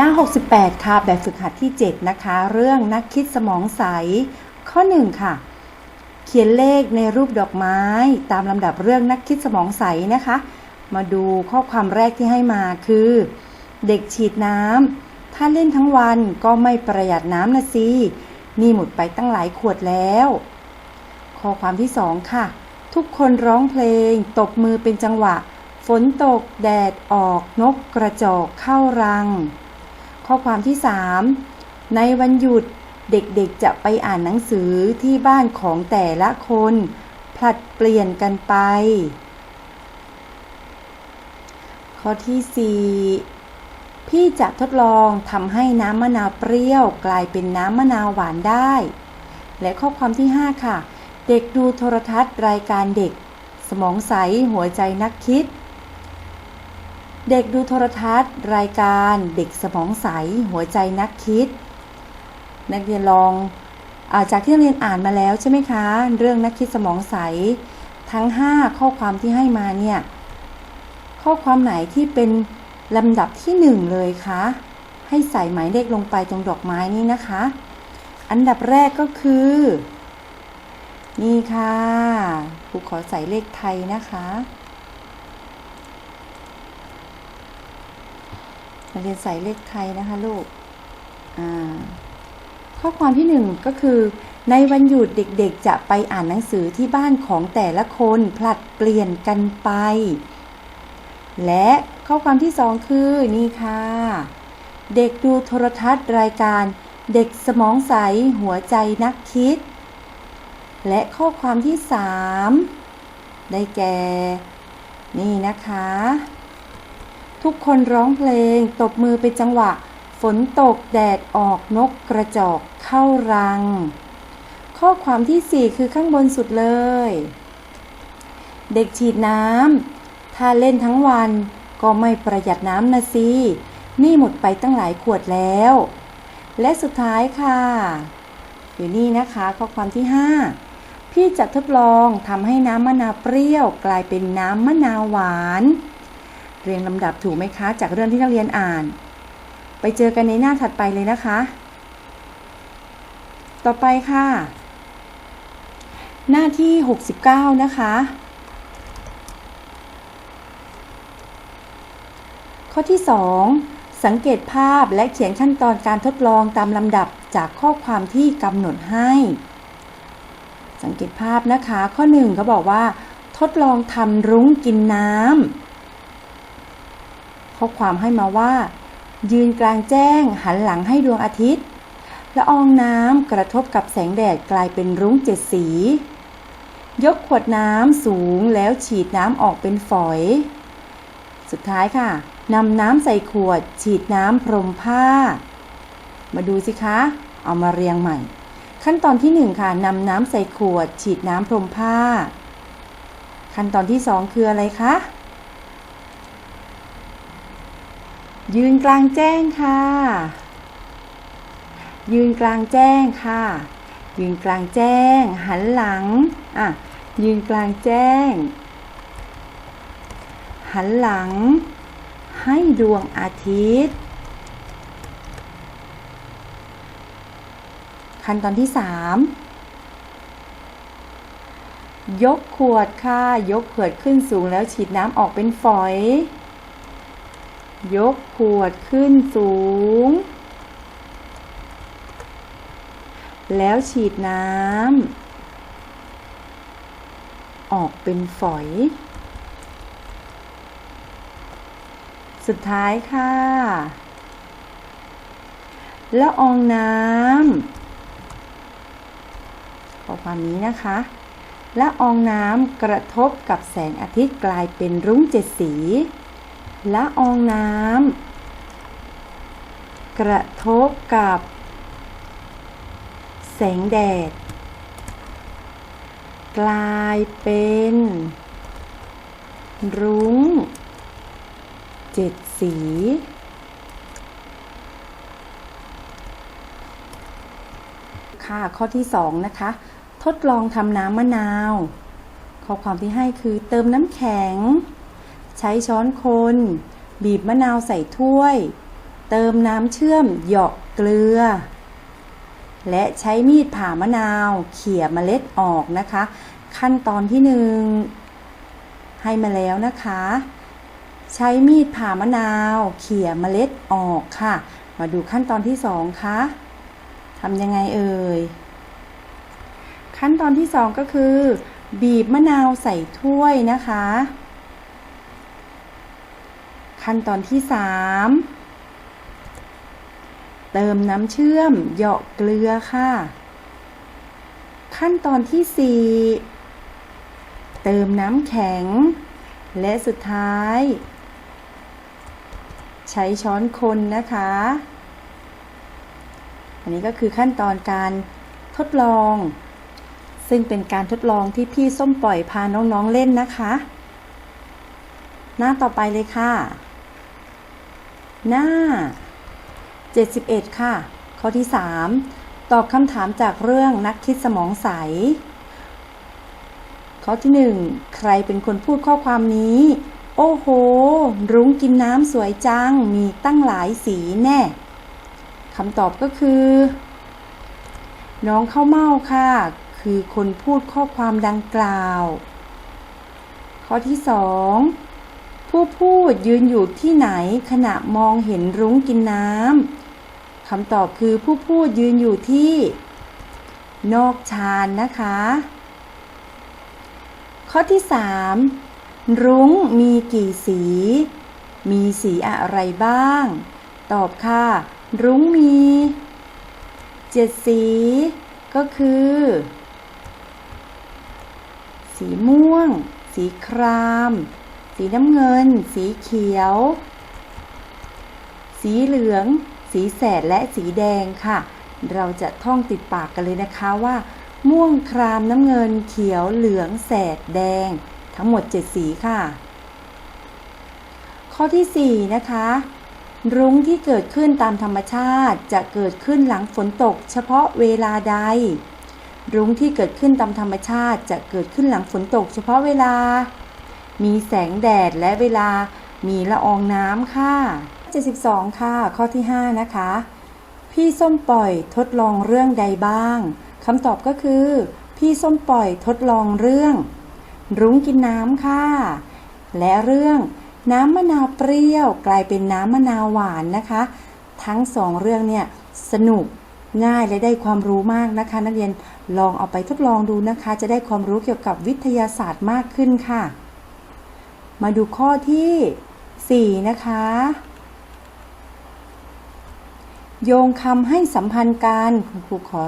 หน้า 68 ค่ะ แบบฝึกหัดที่ 7 นะคะ เรื่องนักคิดสมองใส ข้อ 1 ค่ะ เขียนเลขในรูปดอกไม้ ตามลำดับเรื่องนักคิดสมองใสนะคะ มาดูข้อความแรกที่ให้มาคือ เด็กฉีดน้ำ ถ้าเล่นทั้งวันก็ไม่ประหยัดน้ำนะสิ นี่หมดไปตั้งหลายขวดแล้ว ข้อความที่ 2 ค่ะ ทุกคนร้องเพลง ตบมือเป็นจังหวะ ฝนตก แดดออก นกกระจอกเข้ารัง ข้อความที่ 3 ในวันหยุดเด็กๆจะไปอ่านหนังสือที่บ้านของแต่ละคน ผลัดเปลี่ยนกันไป ข้อที่ 4 พี่จะทดลองทำให้น้ำมะนาวเปรี้ยว กลายเป็นน้ำมะนาวหวานได้ และข้อความที่ 5 ค่ะ เด็กดูโทรทัศน์รายการเด็ก สมองใสหัวใจนักคิด เด็กดูโทรทัศน์ รายการเด็กสมองใส หัวใจนักคิด นักเรียนลองอาจากที่นักเรียนอ่านมาแล้วใช่ไหมคะ เรื่องนักคิดสมองใส ทั้ง 5 ข้อความที่ให้มาเนี่ย ข้อความไหนที่เป็นลำดับที่ 1 เลยคะ ให้ใส่หมายเลขลงไปตรงดอกไม้นี้นะคะ อันดับแรกก็คือ นี่ค่ะครูขอใส่เลขไทยนะคะ นักเรียนใส่เลขไทยนะคะลูกข้อความที่หนึ่งก็คือ ในวันหยุดเด็กๆ จะไปอ่านหนังสือที่บ้านของแต่ละคนผลัดเปลี่ยนกันไป และข้อความที่สองคือนี่ค่ะ เด็กดูโทรทัศน์รายการเด็กสมองใสหัวใจนักคิด และข้อความที่สามได้แก่ นี่นะคะ ทุกคนร้องเพลง ตบมือเป็นจังหวะ ฝนตกแดดออกนกกระจอกเข้ารัง ข้อความที่ 4 คือข้างบนสุดเลย เด็กฉีดน้ำถ้าเล่นทั้งวันก็ไม่ประหยัดน้ำนะสินี่หมดไปตั้งหลายขวดแล้ว และสุดท้ายค่ะ อยู่นี่นะคะข้อความที่ 5 พี่จะทดลองทำให้น้ำมะนาวเปรี้ยว กลายเป็นน้ำมะนาวหวาน เรียงลำดับถูกไหมคะ จากเรื่องที่นักเรียนอ่าน ไปเจอกันในหน้าถัดไปเลยนะคะ ต่อไปค่ะ หน้าที่ 69 นะคะ ข้อที่ 2 สังเกตภาพและเขียนขั้นตอนการทดลองตามลำดับจากข้อความที่กำหนดให้ สังเกตภาพนะคะ ข้อ1เขาบอกว่า ทดลองทำรุ้งกินน้ำ ข้อความให้มาว่า ยืนกลางแจ้งหันหลังให้ดวงอาทิตย์ละอองน้ำกระทบกับแสงแดดกลายเป็นรุ้งเจ็ดสี ยกขวดน้ำสูงแล้วฉีดน้ำออกเป็นฝอย สุดท้ายค่ะนำน้ำใส่ขวด ฉีดน้ำพรมผ้า มาดูสิคะ เอามาเรียงใหม่ ขั้นตอนที่ 1 ค่ะนำน้ำใส่ขวด ฉีดน้ำพรมผ้า ขั้นตอนที่ 2 คืออะไรคะ ยืนกลางแจ้งค่ะ ยืนกลางแจ้งค่ะ ยืนกลางแจ้ง หันหลัง อะ ยืนกลางแจ้ง หันหลัง ให้ดวงอาทิตย์ ขั้นตอนที่3ยกขวดค่ะ ยกขวดขึ้นสูงแล้วฉีดน้ำออกเป็นฝอย ยกขวดขึ้นสูง แล้วฉีดน้ำออกเป็นฝอย สุดท้ายค่ะแล้วอองน้ำข้อความนี้นะคะและอองน้ำกระทบกับแสงอาทิตย์กลายเป็นรุ้งเจ็ดสี ละอองน้ำกระทบกับ แสงแดด กลายเป็น รุ้งเจ็ดสี ค่ะข้อที่2นะคะ ทดลองทำน้ำมะนาว ข้อความที่ให้คือเติมน้ำแข็ง ใช้ช้อนคน บีบมะนาวใส่ถ้วย เติมน้ำเชื่อมเหยาะเกลือ และใช้มีดผ่ามะนาว เขี่ยเมล็ดออกนะคะ ขั้นตอนที่หนึ่งให้มาแล้วนะคะ ใช้มีดผ่ามะนาว เขี่ยเมล็ดออกค่ะ มาดูขั้นตอนที่สองค่ะทำยังไงเอ่ย ขั้นตอนที่สองก็คือ บีบมะนาวใส่ถ้วยนะคะ ขั้นตอนที่สามเติมน้ำเชื่อมเหยาะเกลือค่ะ ขั้นตอนที่สี่เติมน้ำแข็ง และสุดท้าย ใช้ช้อนคนนะคะ อันนี้ก็คือขั้นตอนการทดลอง ซึ่งเป็นการทดลองที่พี่ส้มปล่อยพาน้องๆเล่นนะคะ หน้าต่อไปเลยค่ะ หน้า 71 ค่ะ ข้อที่ 3 ตอบคำถามจากเรื่องนักคิดสมองใส ข้อที่ 1 ใครเป็นคนพูดข้อความนี้ โอ้โห รุ้งกินน้ำสวยจัง มีตั้งหลายสีแน่คำตอบก็คือ น้องข้าวเม่าค่ะ คือคนพูดข้อความดังกล่าว ข้อที่ 2 ผู้พูดยืนอยู่ที่ไหนขณะมองเห็นรุ้งกินน้ำคำตอบคือผู้พูดยืนอยู่ที่ นอกชานนะคะ ข้อที่ 3 รุ้งมีกี่สี มีสีอะไรบ้าง ตอบค่ะ รุ้งมี เจ็ดสี ก็คือ สีม่วง สีคราม สีน้ำเงิน สีเขียว สีเหลือง สีแสดและสีแดงค่ะ เราจะท่องติดปากกันเลยนะคะว่า ม่วงครามน้ำเงิน เขียวเหลืองแสดแดง ทั้งหมด 7 สีค่ะ ข้อที่ 4 นะคะรุ้งที่เกิดขึ้นตามธรรมชาติจะเกิดขึ้นหลังฝนตก เฉพาะเวลาใด รุ้งที่เกิดขึ้นตามธรรมชาติจะเกิดขึ้นหลังฝนตก เฉพาะเวลา มีแสงแดดและเวลา มีละอองน้ำค่ะ 72 ค่ะ ข้อที่ 5 นะคะ พี่ส้มปล่อยทดลองเรื่องใดบ้างคำตอบก็คือ พี่ส้มปล่อยทดลองเรื่อง รุ้งกินน้ำค่ะ และเรื่องน้ำมะนาวเปรี้ยว กลายเป็นน้ำมะนาวหวานนะคะ ทั้งสองเรื่องเนี่ยสนุกง่ายและได้ความรู้มากนะคะ นักเรียนลองเอาไปทดลองดูนะคะ จะได้ความรู้เกี่ยวกับวิทยาศาสตร์มากขึ้นค่ะ มาดูข้อที่ 4 นะคะ โยงคำให้สัมพันธ์กันคุณครูขอ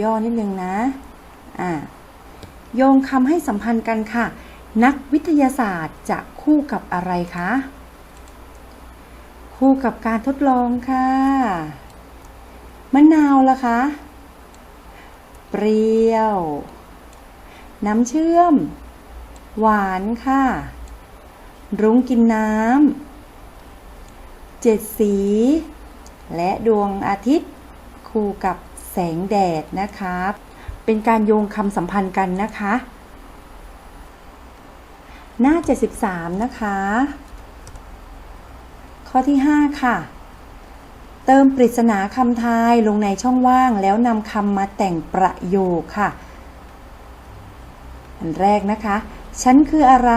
ย่อนิดนึงนะอ่าโยงคำให้สัมพันธ์กันค่ะ นักวิทยาศาสตร์จะคู่กับอะไรคะ คู่กับการทดลองค่ะมะนาวล่ะคะ เปรี้ยว น้ำเชื่อม หวานค่ะ รุ้งกินน้ำเจ็ดสี และดวงอาทิตย์ คู่กับแสงแดดนะคะ เป็นการโยงคำสัมพันธ์กันนะคะ หน้า 73 นะคะ ข้อที่ 5 ค่ะ เติมปริศนาคำทายลงในช่องว่างแล้วนำคำมาแต่งประโยคค่ะ อันแรกนะคะ ฉันคืออะไร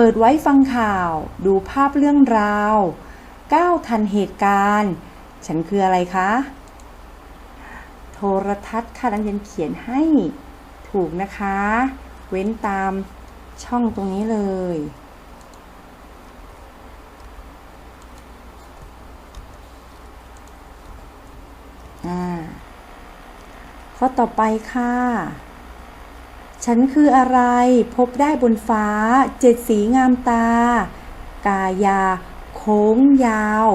เปิดไว้ฟังข่าว ดูภาพเรื่องราวก้าวทันเหตุการณ์ ฉันคืออะไรคะ โทรทัศน์ค่ะนักเรียนเขียนให้ถูกนะคะ เว้นตามช่องตรงนี้เลยอ่าข้อต่อไปค่ะ ฉันคืออะไรพบได้บนฟ้า เจ็ดสีงามตา กายา โค้งยาว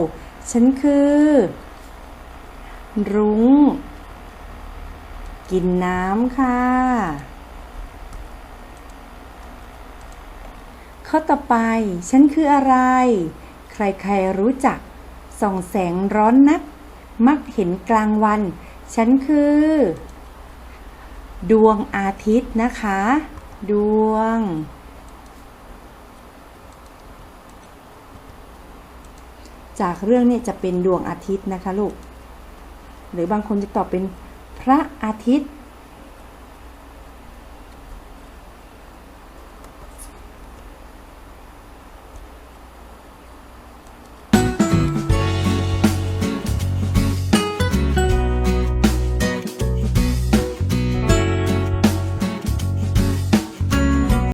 ฉันคือ รุ้ง กินน้ำค่ะ ข้อต่อไป ฉันคืออะไร ใครๆรู้จัก ส่องแสงร้อนนัก มักเห็นกลางวัน ฉันคือ ดวงอาทิตย์นะคะ ดวง จากเรื่องเนี่ยจะเป็นดวงอาทิตย์นะคะลูก หรือบางคนจะตอบเป็นพระอาทิตย์